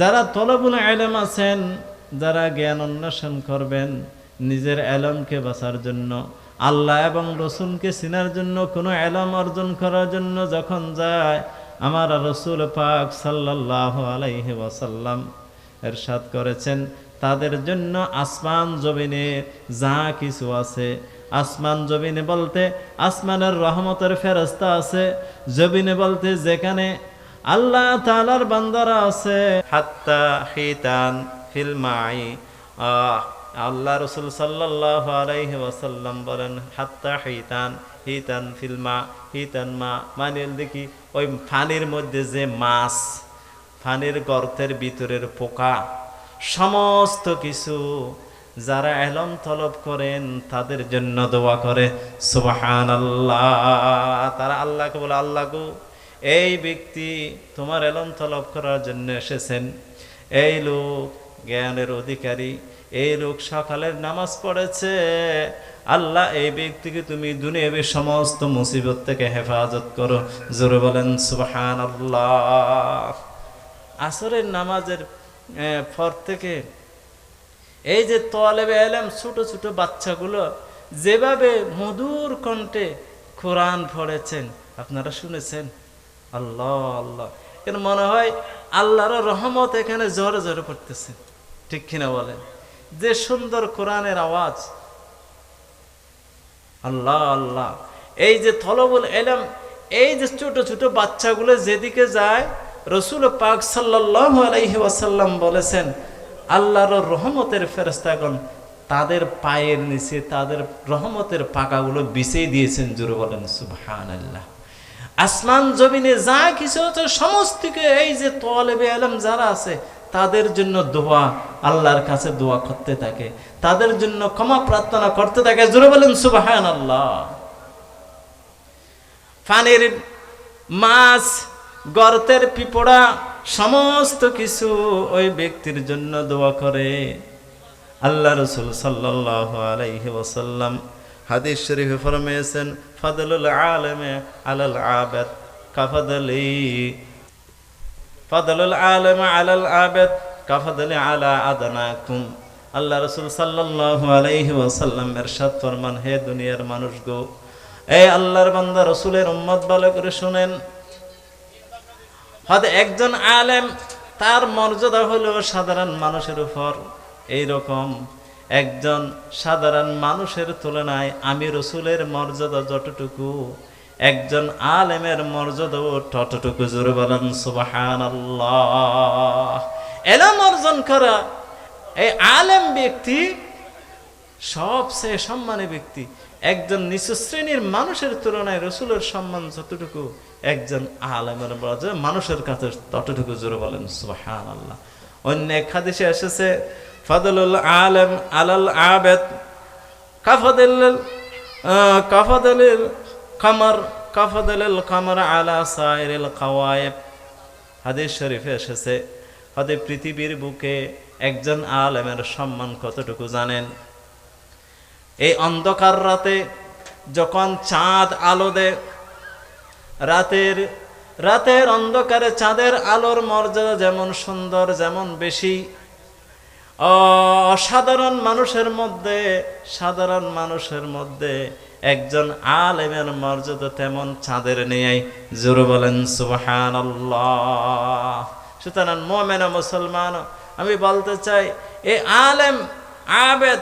যারা তলবুল আলেম আছেন, যারা জ্ঞান অন্বেষণ করবেন, নিজের এলমকে বাঁচার জন্য, আল্লাহ এবং রসুলকে চিনার জন্য, কোনো এলম অর্জন করার জন্য যখন যায়, আমার রসুল পাক সাল্লাহ আলাইহি ওয়াসাল্লাম এরশাদ করেছেন, তাদের জন্য আসমান জমিনে যা কিছু আছে, আসমান জমিনে বলতে আসমানের রহমতের ফেরস্তা আছে, জমিনে বলতে যেখানে আল্লাহ তালার বান্দারা আছে। হাত্তা হিতান ফিলমাই আল্লাহ রসুল সাল্লাহ আলাইহি ওয়াসাল্লাম বলেন, হাত্তা হিতান হিতান ফিলমা হিতান মা মানে দেখি, ওই ফানির মধ্যে যে মাছ, ফানির গর্তের ভিতরের পোকা, সমস্ত কিছু যারা এলম তলব করেন, তাদের জন্য দোয়া করে। সুবাহান আল্লাহ তারা আল্লাহকে বলে, আল্লাহ গো এই ব্যক্তি তোমার এলম তলব করার জন্য এসেছেন। এই লোক জ্ঞানের অধিকারী, এই লোক সকালের নামাজ পড়েছে। আল্লাহ এই ব্যক্তিকে তুমি দুনিয়াবি সমস্ত মুসিবত থেকে হেফাজত করো। জোরে বলেন সুবাহান আল্লাহ আসরের নামাজের পর থেকে এই যে তোয়ালেবে এলাম, ছোট ছোট বাচ্চাগুলো যেভাবে মধুর কণ্ঠে কোরআন পড়েছেন, আপনারা শুনেছেন? আল্লাহ আল্লাহ। কেন মনে হয় আল্লাহর রহমত এখানে জোরে জোরে পড়তেছে। ঠিক কিনা বলেন? যে সুন্দর কোরআনের আওয়াজ। আল্লাহ আল্লাহ। এই যে তলবুল এলাম, এই যে ছোট ছোট বাচ্চাগুলো যেদিকে যায়, রসুল পাক সাল্লাহ আলাইহি বলেছেন, আল্লাহর রহমতের ফেরস্তাগণ তাদের পায়ের নিচে, তাদের রহমতের পাকাগুলো বিছিয়ে দিয়েছেন। জুড়ে বলেন সুবহান আল্লাহ আসমান জমিনে যা কিছু আছে, সমস্তকে এই যে তোয়ালেবে আলম যারা আছে, তাদের জন্য দোয়া, আল্লাহর কাছে দোয়া করতে থাকে। তাদের জন্য ক্ষমা প্রার্থনা করতে থাকে। জোরে বলেন সুবাহান আল্লাহ ফানের মাছ, গর্তের পিপড়া, সমস্ত কিছু ওই ব্যক্তির জন্য দোয়া করে। আল্লাহ রসুল সাল্লাহ আলাইহি ওসাল্লাম হাদিস শরীফে ফরমিয়েছেন, ফাদলুল আলমে আলাল আবাদ কাফাদলি ফাদলুল আলমে আলাল আবাদ কাফাদলি আলা আদানাকুম। আল্লাহ রসুল সাল্লাল্লাহু আলাইহি ওয়াসাল্লাম এরশাদ ফরমান, হে দুনিয়ার মানুষ গো এই আল্লাহর বান্দা রসুলের উম্মত ভালো করে শুনেন। হয়তো একজন আলেম, তার মর্যাদা হলো সাধারণ মানুষের উপর। এই রকম একজন সাধারণ মানুষের তুলনায় আমি রসুলের মর্যাদা যতটুকু, একজন আলেমের মর্যাদাও ততটুকু। জোরে বলেন সুবাহান এলাম অর্জন করা, এই আলেম ব্যক্তি, সবচেয়ে সম্মানী ব্যক্তি, একজন নিচু শ্রেণির মানুষের তুলনায় রসুলের সম্মান যতটুকু, একজন আলেমের বলা মানুষের কাছে ততটুকু। জোরে বলেন সুবাহান আল্লাহ অন্য এক এসেছে ফদলুল আলেম আলাল আবেদ কাফাদিল কাফাদিল কামার কাফাদিল কামার আলা সাইরিল কাওয়ায়েব হাদিস শরীফে এসেছে, হতে পৃথিবীর বুকে একজন আলেমের সম্মান কতটুকু জানেন? এই অন্ধকার রাতে যখন চাঁদ আলো দেয়, রাতের রাতের অন্ধকারে চাঁদের আলোর মর্যাদা যেমন সুন্দর, যেমন বেশি অসাধারণ মানুষের মধ্যে, সাধারণ মানুষের মধ্যে একজন আলেমের মর্যাদা তেমন চাঁদের নেই। জোরে বলেন সুবহান সুতরাং মোমেনা মুসলমান, আমি বলতে চাই এই আলেম, আবেদ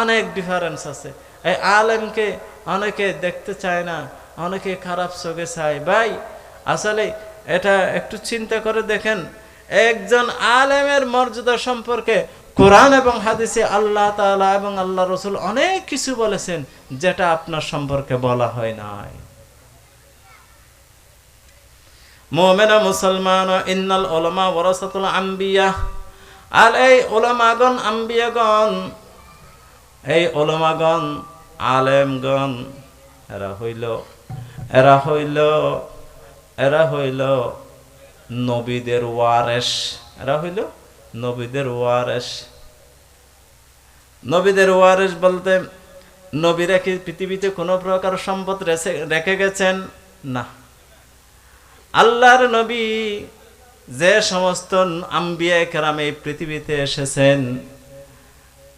অনেক ডিফারেন্স আছে। এই আলেমকে অনেকে দেখতে চায় না, অনেকে খারাপ চোখে চায়। ভাই, আসলে এটা একটু চিন্তা করে দেখেন, একজন আলেমের মর্যাদা সম্পর্কে কোরআন এবং হাদিসে আল্লাহ তাআলা এবং আল্লাহ রসুল অনেক কিছু বলেছেন, যেটা আপনার সম্পর্কে বলা হয় নাই। মোমেনা মুসলমান, ইন্নাল ওলামা ওরাসাতুল আম্বিয়া। আর এই ওলামাগণ আম্বিয়াগণ, এই ওলামাগণ আলেমগণ, এরা হইল এরা হইল এরা হইল নবীদের ওয়ারেস এরা হইল নবীদের ওয়ারেস নবীদের ওয়ারেস বলতে নবীরা কি পৃথিবীতে কোনো প্রকার সম্পদ রেখে গেছেন? না। আল্লাহর নবী যে সমস্ত আম্বিয়া কেরাম এই পৃথিবীতে এসেছেন,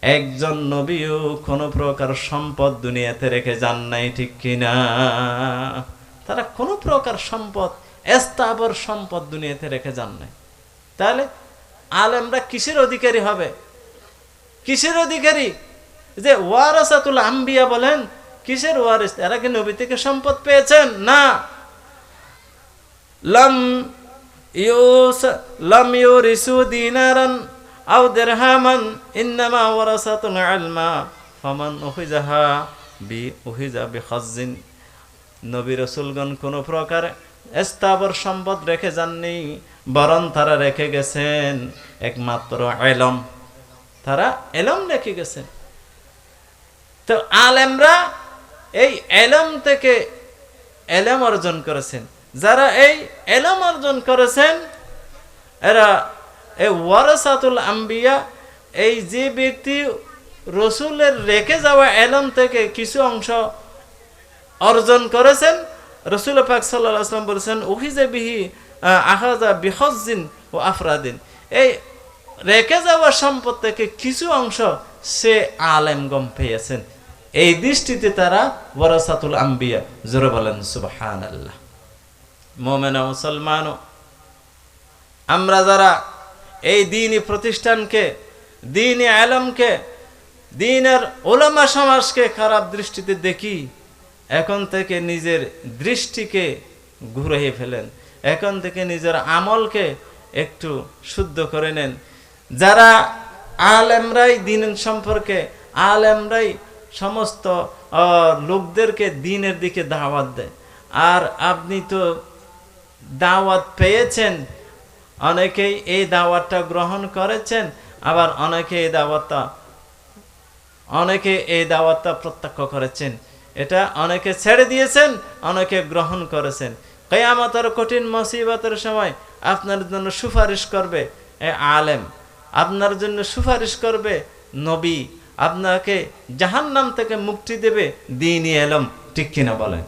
একজন নবীও কোনো প্রকার সম্পদ দুনিয়াতে রেখে যান নাই, ঠিক কিনা? তারা কোনো প্রকার সম্পদ স্থাবর সম্পদ দুনিয়াতে রেখে যান নাই। তাহলে আলেমরা কিসের অধিকারী হবে? কিসের অধিকারী? যে ওয়ারাসাতুল আম্বিয়া বলেন, কিসের ওয়ারিস? এরা কি নবী থেকে সম্পদ পেয়েছেন? না। লম ইউস, লাম ইউরিসু দিনারান আও দিরহামান, ইন্নামা ওয়ারাসাতুল ইলমা ফামান উখিজাহা বি উখিজা বিখাজ্জিন নবী রসুলগণ কোনো প্রকার স্থাবর সম্পদ রেখে যাননি। বরং তারা রেখে গেছেন, একমাত্র এলম। তারা এলম রেখে গেছেন। তো আলেমরা এই এলম থেকে এলম অর্জন করেছেন। যারা এই এলম অর্জন করেছেন, এরা এই ওয়ারাসাতুল আম্বিয়া, এই যে ব্যক্তি রসুলের রেখে যাওয়া এলম থেকে কিছু অংশ অর্জন করেছেন, রসুল পাক সাল্লাহ আসলাম বলেছেন, উহিজে বিহি ও আফরাদিন। এই রেখে যাওয়া সম্পদ থেকে কিছু অংশ সে আলেম গম পেয়েছেন। এই দৃষ্টিতে তারা ওয়ারাসাতুল আম্বিয়া, জোরে বলেন সুবহান আল্লাহ মোমেনা আমরা যারা এই দিনই প্রতিষ্ঠানকে, দিনই আলমকে, দিনের ওলামা সমাজকে খারাপ দৃষ্টিতে দেখি, এখন থেকে নিজের দৃষ্টিকে ঘুরে ফেলেন। এখন থেকে নিজের আমলকে একটু শুদ্ধ করে নেন। যারা আলেমরাই দিন সম্পর্কে, আলেমরাই সমস্ত লোকদেরকে দিনের দিকে দাওয়াত দেয়। আর আপনি তো দাওয়াত পেয়েছেন, অনেকেই এই দাওয়াতটা গ্রহণ করেছেন, আবার অনেকে এই দাওয়াতটা, অনেকে এই দাওয়াতটা প্রত্যক্ষ করেছেন। এটা অনেকে ছেড়ে দিয়েছেন, অনেকে গ্রহণ করেছেন। কেয়ামতের কঠিন মসিবতের সময় আপনার জন্য সুপারিশ করবে আলেম, আপনার জন্য সুপারিশ করবে নবী, আপনাকে জাহান্নাম থেকে মুক্তি দেবে দিনই এলম ঠিক কিনা বলেন?